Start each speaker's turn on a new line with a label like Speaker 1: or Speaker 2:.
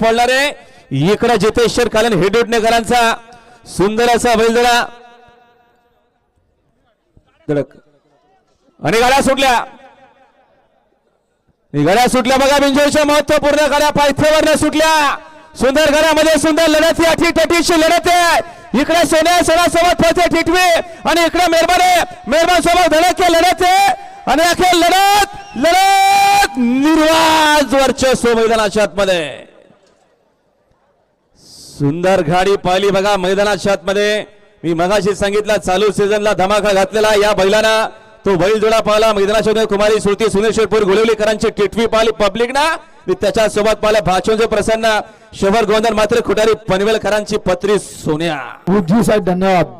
Speaker 1: पडणार. आहे इकडे जितेश्वर कालन हेडोटणेकरांचा सुंदर असा बैलदडा. धडक. आणि गाड्या सुटल्या. ही गाड्या सुटल्या बघा बिंजोरच्या महत्त्वपूर्ण गाड्या पायथ्यावर सुटल्या. सुंदर गाड्यामध्ये सुंदर लढत या अटी लढत आहे. इकडे सोन्या सोना सोबत पोहोचे टिटवी आणि इकडे मेहरबान आहे मेहरबान सोबत धडक लढत आहे. आणि अखेर लढत लढत निर्वाज वर्चस्व मैदानाच्या आतमध्ये. सुंदर गाडी पाहिली बघा मैदानाच्या आतमध्ये मी मगाशी सांगितलं चालू सीझनला धमाका घातलेला या बैलांना. तो बैल जोडा पाहिला मैदानाच्या कुमारी श्रुती सुनेश्वरपूर गोलवलीकरांची टिटवी पाहिली पब्लिक ना. त्याच्या सोबत पाहिल्या प्रसन्न शहर गोंधळ मात्र खुटारी पनवेलकरांची पत्री सोन्या.
Speaker 2: साहेब धन्यवाद.